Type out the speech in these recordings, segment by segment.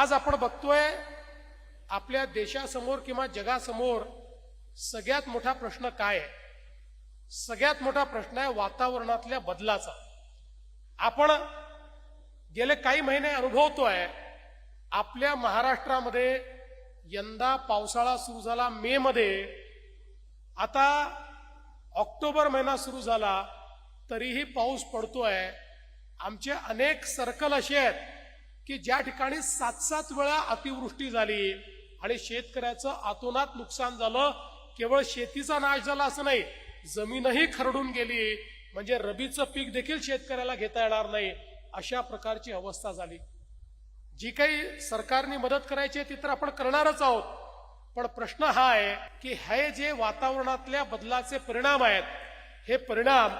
आज आपण बघतोय आपल्या देशासमोर किंवा जगासमोर सगळ्यात मोठा प्रश्न काय आहे? सगळ्यात मोठा प्रश्न आहे वातावरणातल्या बदलाचा. आपण गेले काही महिने अनुभवतोय आपल्या महाराष्ट्रामध्ये यंदा पावसाळा सुरू झाला मे मध्ये. आता ऑक्टोबर महिना सुरू झाला तरीही पाऊस पडतोय. आमचे अनेक सर्कल असे आहेत की ज्या ठिकाणी सात सात वेळा अतिवृष्टी झाली आणि शेतकऱ्याचं आतोनात नुकसान झालं केवळ शेतीचा नाश झाला असं नाही जमीनही खरडून गेली म्हणजे रबीचं पीक देखील शेतकऱ्याला घेता येणार नाही अशा प्रकारची अवस्था झाली. जी काही सरकारने मदत करायची आहे ती तर आपण करणारच आहोत पण प्रश्न हा आहे की हे जे वातावरणातल्या बदलाचे परिणाम आहेत हे परिणाम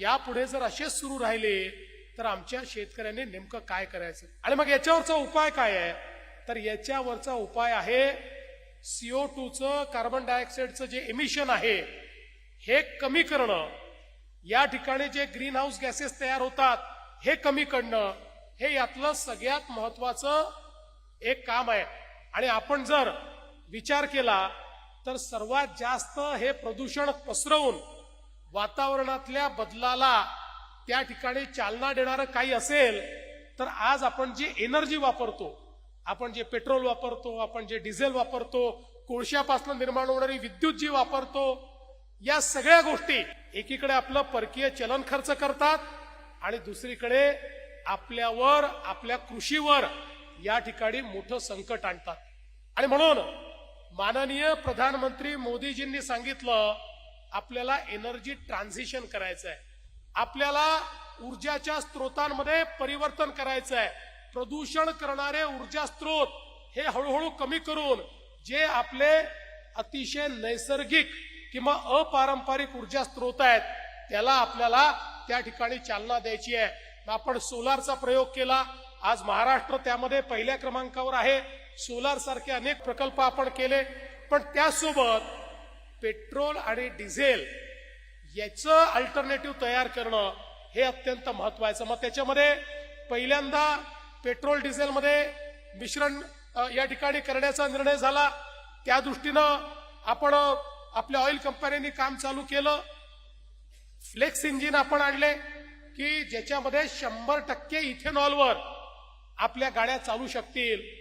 यापुढे जर असेच सुरू राहिले तर आमच्या शेतकऱ्यांनी नेमकं काय करायचं? आणि मग याच्यावरचा उपाय काय आहे? तर याच्यावरचा उपाय आहे सीओ टूचं कार्बन डायऑक्साईडचं जे एमिशन आहे हे कमी करणं. या ठिकाणी जे ग्रीन हाऊस गॅसेस तयार होतात हे कमी करणं हे यातलं सगळ्यात महत्वाचं एक काम आहे. आणि आपण जर विचार केला तर सर्वात जास्त हे प्रदूषण पसरवून वातावरणातल्या बदलाला त्या ठिकाणी चालना देणारं काही असेल तर आज आपण जी एनर्जी वापरतो आपण जे पेट्रोल वापरतो आपण जे डिझेल वापरतो कोळशापासून निर्माण होणारी विद्युत जी वापरतो या सगळ्या गोष्टी एकीकडे आपलं परकीय चलन खर्च करतात आणि दुसरीकडे आपल्यावर आपल्या कृषीवर या ठिकाणी मोठं संकट आणतात. आणि म्हणून माननीय प्रधानमंत्री मोदीजींनी सांगितलं आपल्याला एनर्जी ट्रान्झिशन करायचं आहे आपल्याला ऊर्जाच्या स्त्रोतांमध्ये परिवर्तन करायचं आहे प्रदूषण करणारे ऊर्जा स्त्रोत हे हळूहळू कमी करून जे आपले अतिशय नैसर्गिक किंवा अपारंपरिक ऊर्जा स्त्रोत आहेत त्याला आपल्याला त्या ठिकाणी चालना द्यायची आहे. आपण सोलारचा प्रयोग केला. आज महाराष्ट्र त्यामध्ये पहिल्या क्रमांकावर आहे. सोलार सारखे अनेक प्रकल्प आपण केले. पण त्यासोबत पेट्रोल आणि डिझेल याचं अल्टरनेटिव्ह तयार करणं हे अत्यंत महत्वाचं. मग त्याच्यामध्ये पहिल्यांदा पेट्रोल डिझेलमध्ये मिश्रण या ठिकाणी करण्याचा निर्णय झाला. त्या दृष्टीनं आपण आपल्या ऑइल कंपन्यांनी काम चालू केलं. फ्लेक्स इंजिन आपण आणले की ज्याच्यामध्ये शंभर टक्के इथेनॉलवर आपल्या गाड्या चालू शकतील.